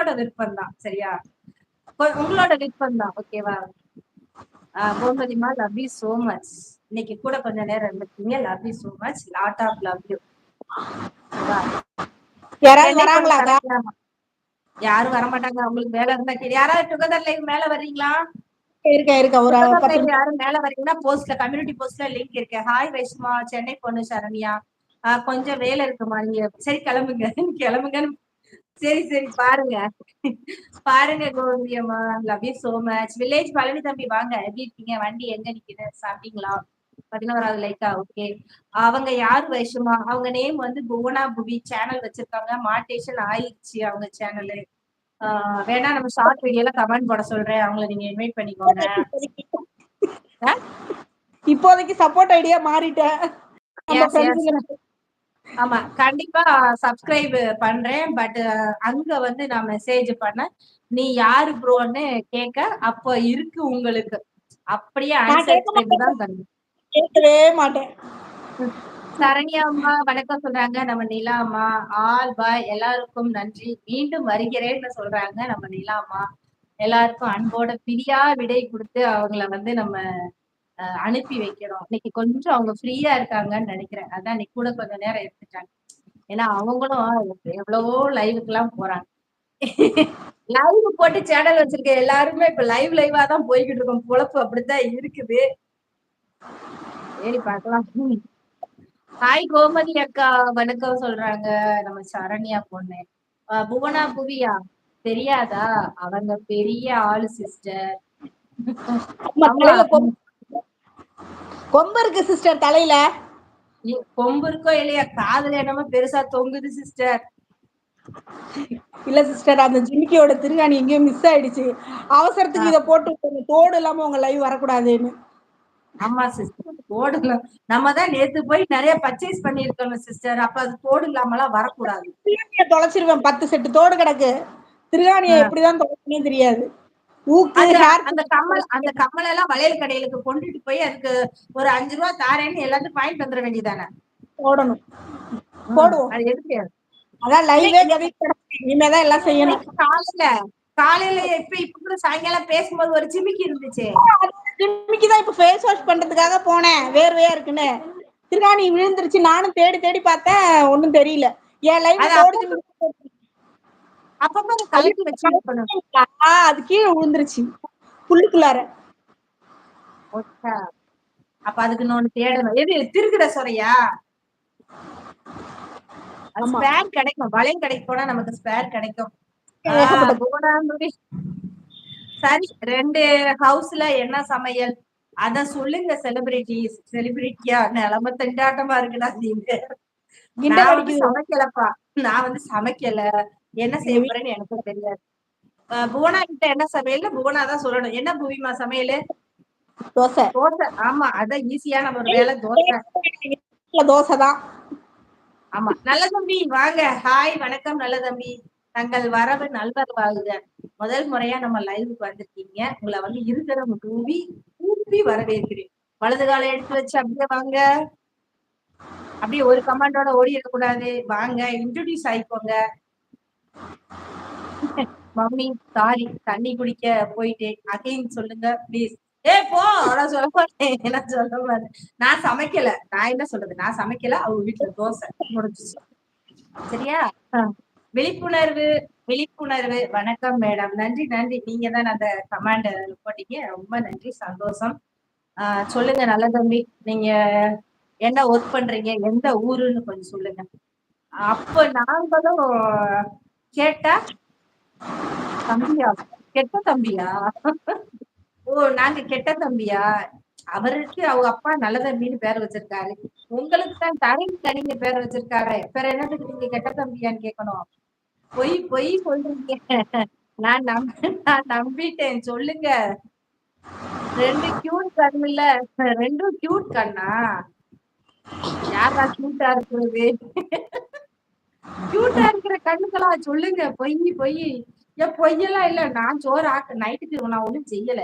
உங்களோட விருப்பம் தான் சரியா உங்களோட விருப்பம் தான் ஓகேவா கோமதிமா லவ் யூ சோ மச் இன்னைக்கு கூட கொஞ்ச நேரம் இருந்துருக்கீங்க. Love you so much lot of love you யாரும் வர மாட்டாங்க உங்களுக்கு வேலை இருந்தா கேள்வி யாராவது டுகெதர் லைவ் மேல வர்றீங்களா? இருக்க இருக்க. ஒரு யாரும் மேல வரீங்கன்னா போஸ்ட்ல கம்யூனிட்டி போஸ்ட்ல லிங்க் இருக்கு. ஹாய் வைஷ்மா. சென்னை பொண்ணு சரண்யா. கொஞ்சம் வேலை இருக்குமா நீங்க? சரி கிளம்புங்க. கிளம்புங்கன்னு சரி சரி பாருங்க. பாருங்க கோவியம்மா love you so much village Palani தம்பி வாங்க. எப்படி இருக்கீங்க? வண்டி எங்க நிக்குது? சாப்பிட்டீங்களா? பதினோராவது லைக்கா ஓகே அவங்க யார் வைஷமா அவங்க நேம் வந்து புவனா புவி சேனல் வச்சிருக்காங்க. மாட்டேஷன் ஆயிடுச்சு அவங்க சேனலு வேணா நம்ம ஷார்ட் வீடியோல கமெண்ட் போட சொல்றேன். அவங்கள நீங்க இன்வைட் பண்ணிக்கோங்க. இப்போதைக்கு சப்போர்ட் ஐடியா மாறிட்டேன். ஆமா கண்டிப்பா சப்ஸ்கிரைப் பண்றேன். பட் அங்க வந்து நான் மெசேஜ் பண்ண நீ யாரு ப்ரோன்னு கேட்க அப்ப இருக்கு உங்களுக்கு. அப்படியே ஆன்சர் தான் கேட்கவே மாட்டேன். சரண்யா அம்மா வணக்கம் சொல்றாங்க. நம்ம நிலா அம்மா ஆல் பாய். எல்லாருக்கும் நன்றி. மீண்டும் வருகிறேன்னு சொல்றாங்க நம்ம நிலா அம்மா. எல்லாருக்கும் அன்போட பிரியா விடை கொடுத்து அவங்கள வந்து நம்ம அனுப்பி வைக்கிறோம். இன்னைக்கு கொஞ்சம் அவங்க ஃப்ரீயா இருக்காங்கன்னு நினைக்கிறேன். அதான் இன்னைக்கு கூட கொஞ்சம் நேரம் எடுத்துட்டாங்க. ஏன்னா அவங்களும் எவ்வளவோ லைவுக்கு எல்லாம் போறாங்க. லைவ் போட்டு சேனல் வச்சிருக்க எல்லாருமே இப்ப லைவ் லைவா தான் போய்கிட்டு இருக்கோம். பொழப்பு அப்படித்தான் இருக்குது. சரி பார்க்கலாம். ஹாய் கோமதி அக்கா. வணக்கம் சொல்றாங்க. நம்ம சரண்யா பொண்ணு. புவனா புவியா? தெரியாதா? அவங்க பெரிய ஆளு சிஸ்டர் கொம்பு இருக்கு சிஸ்டர் தலையில. கொம்பு இருக்கோ இல்லையா காதுல என்னமோ பெருசா தொங்குது சிஸ்டர் இல்ல சிஸ்டர் அந்த ஜிமிக்கியோட திருகாணி எங்கேயும் மிஸ் ஆயிடுச்சு. அவசரத்துக்கு இத போட்டு தோடு இல்லாம உங்க லைவ் வரக்கூடாதுன்னு. ஆமா சிஸ்டர் தோடு நம்ம தான் நேத்து போய் நிறைய பர்ச்சேஸ் பண்ணிருக்கோம் சிஸ்டர் அப்ப அது தோடு இல்லாம எல்லாம் வரக்கூடாது தொலைச்சிருவேன் பத்து செட்டு தோடு கிடக்கு. திருகாணியை எப்படிதான் தொலைச்சுனே தெரியாது. அந்த கம்மல் அந்த கம்மல் எல்லாம் வளையல் கடையிலுக்கு கொண்டுட்டு போய் அதுக்கு ஒரு அஞ்சு ரூபா தாரேன்னு எல்லாத்தையும் பாயிண்ட் வந்துட வேண்டியதானே போடணும். போடுவோம். அது எதுக்கு? அதான் லைவே இனிமேதான் எல்லாம் செய்யணும். காலையில காலையில இப்ப இப்ப கூட சாயங்காலம் பேசும்போது ஒரு ஜிமிக்கி இருந்துச்சு. ஜிமிக்கி தான் இப்ப ஃபேஸ் வாஷ் பண்றதுக்காக போனேன். வேர்வையா இருக்குன்னு. திருகாணி விழுந்துருச்சு. நானும் தேடி தேடி பார்த்தேன். ஒண்ணும் தெரியல. என் லைவ் அப்பப்ப கலட்டி வச்சு அது கீழே விழுந்துருச்சு. புல்லுக்குள்ளார. அப்ப அதுக்கு இன்னொன்னு தேடணும். எது திருக்குற சொறையா ஸ்பேர் கிடைக்கும். வளையம் கிடைக்க போனா நமக்கு ஸ்பேர் கிடைக்கும். சரி ரெண்டு ஹவுஸ்ல என்ன சமையல்? அத சொல்லுங்க செலிபிரிட்டி செலிபிரிட்டியா நிலம திண்டாட்டமா இருக்குடா நீங்க சமைக்கலப்பா. நான் வந்து சமைக்கல. என்ன செய்ய போறேன்னு எனக்கு தெரியாது. புவனா கிட்ட என்ன சமையல் புவனா தான் சொல்லணும். என்ன புவிமா சமையல்? தோசை. தோசை. ஆமா அதான் ஈஸியான ஒரு வேலை தோசை. தோசை தான். ஆமா. நல்ல தம்பி வாங்க. ஹாய் வணக்கம் நல்ல தம்பி. தங்கள் வரவு நல்வரவாகுக முதல் முறையா நம்ம லைவுக்கு வந்திருக்கீங்க. உங்களை வந்து இருக்கிற தூவி கூப்பி வரவேற்கிறேன். வலது காலை எடுத்து வச்சு அப்படியே வாங்க. அப்படியே ஒரு கமாண்டோட ஓடிட கூடாது வாங்க இன்ட்ரோடியூஸ் ஆயிக்கோங்க. மம்மி சாரி தண்ணி குடிக்க போயிட்டேன். அகைன் சொல்லுங்க ப்ளீஸ் ஏ போ நான் சொல்ல மாட்டேன். நான் சொல்ல மாட்டேன். நான் சமைக்கல. நான் என்ன சொல்றது? நான் சமைக்கல. அவங்க வீட்டுல தோசை. முடிஞ்சிச்சு. சரியா? விழிப்புணர்வு விழிப்புணர்வு. வணக்கம் மேடம் நன்றி நன்றி. நீங்க தான் அந்த கமாண்ட் போட்டீங்க. ரொம்ப நன்றி. சந்தோஷம். ஆஹ் சொல்லுங்க நல்ல தம்பி நீங்க என்ன ஒர்க் பண்றீங்க? எந்த ஊருன்னு கொஞ்சம் சொல்லுங்க. அப்ப நாங்களும் கேட்டா தம்பியா? கெட்ட தம்பியா? ஓ நாங்க கெட்ட தம்பியா? அவருக்கு அவங்க அப்பா நல்ல தம்பின்னு பேர் வச்சிருக்காரு. உங்களுக்கு தான் தனி தனிங்க பேர் வச்சிருக்காரு. வேற என்னதுக்கு நீங்க கெட்ட தம்பியான்னு கேட்கணும் பொய் பொய் சொல்றீங்க. நான் நம்ப நான் நம்பிட்டேன். சொல்லுங்க. ரெண்டு கியூட் கண் இல்ல. ரெண்டும் கியூட் கண்ணா? யாரா கியூட்டா இருக்கிறது? கியூட்டா இருக்கிற கண்ணுக்கெல்லாம் சொல்லுங்க. பொய் பொய். ஏன் பொய்யெல்லாம் இல்ல. நான் சோறு ஆக்க நைட்டுக்கு நான் ஒண்ணும் செய்யல.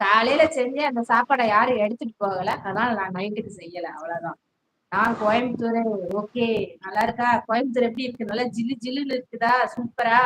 காலையில செஞ்சு அந்த சாப்பாடை யாரும் எடுத்துட்டு போகல. அதனால நான் நைட்டுக்கு செய்யல. அவ்வளவுதான். நான் கோயம்புத்தூர் ஓகே நல்லா இருக்கா? கோயம்புத்தூர் எப்படி இருக்கு? நல்லா ஜில்லு ஜில்லுன்னு இருக்குதா? சூப்பரா?